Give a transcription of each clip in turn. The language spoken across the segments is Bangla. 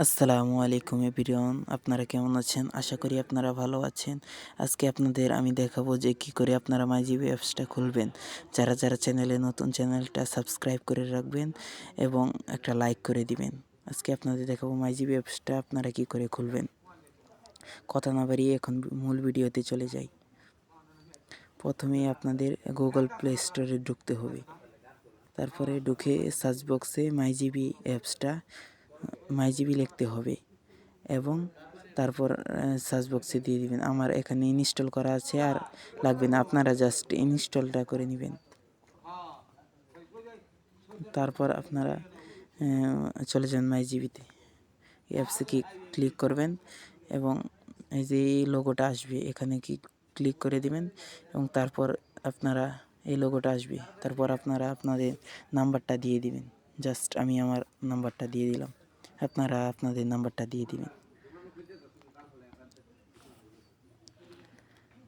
আসসালামু আলাইকুম এভরিওয়ান, আপনারা কেমন আছেন? আশা করি আপনারা ভালো আছেন। আজকে আপনাদের আমি দেখাবো যে কি করে আপনারা মাইজিবি অ্যাপসটা খুলবেন। যারা যারা চ্যানেলে নতুন, চ্যানেলটা সাবস্ক্রাইব করে রাখবেন এবং একটা লাইক করে দিবেন। আজকে আপনাদের দেখাবো মাইজিবি অ্যাপসটা আপনারা কি করে খুলবেন। কথা না বাড়িয়ে এখন মূল ভিডিওতে চলে যাই। প্রথমে আপনাদের গুগল প্লে স্টোরে ঢুকতে হবে। তারপরে ঢুকে সার্চ বক্সে মাইজিবি অ্যাপসটা মাইজিবি লিখতে হবে এবং তারপর সার্চ বক্সে দিয়ে দিবেন, আমার এখানে ইনস্টল করা আছে আর লাগবে না, আপনারা জাস্ট ইনস্টলটা করে নেবেন। তারপর আপনারা চলে যান মাইজিবিতে। অ্যাপসে কি ক্লিক করবেন এবং এই যে এই লোগোটা আসবে, এখানে কি ক্লিক করে দিবেন এবং তারপর আপনারা এই লোগোটা আসবে। তারপর আপনারা আপনাদের নাম্বারটা দিয়ে দিবেন। জাস্ট আমি আমার নাম্বারটা দিয়ে দিলাম। আপনারা আপনাদের নাম্বারটা দিয়ে দিবেন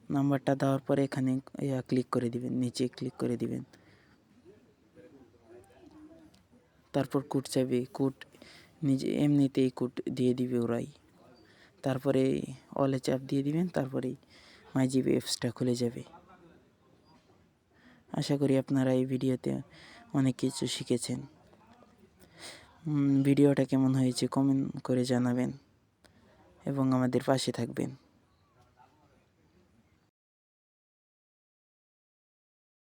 নাম্বারটা দেওয়ার পরে এখানে ক্লিক করে দিবেন নিচে ক্লিক করে দিবেন তারপর কোড চাইবে কোড নিজে এমনিতেই কোড দিয়ে দিবে ওরাই তারপরে অলে চাপ দিয়ে দিবেন তারপরে মাই জিবি অ্যাপসটা খুলে যাবে আশা করি আপনারা এই ভিডিওতে অনেক কিছু শিখেছেন ভিডিওটা কেমন হয়েছে কমেন্ট করে জানাবেন এবং আমাদের পাশে থাকবেন।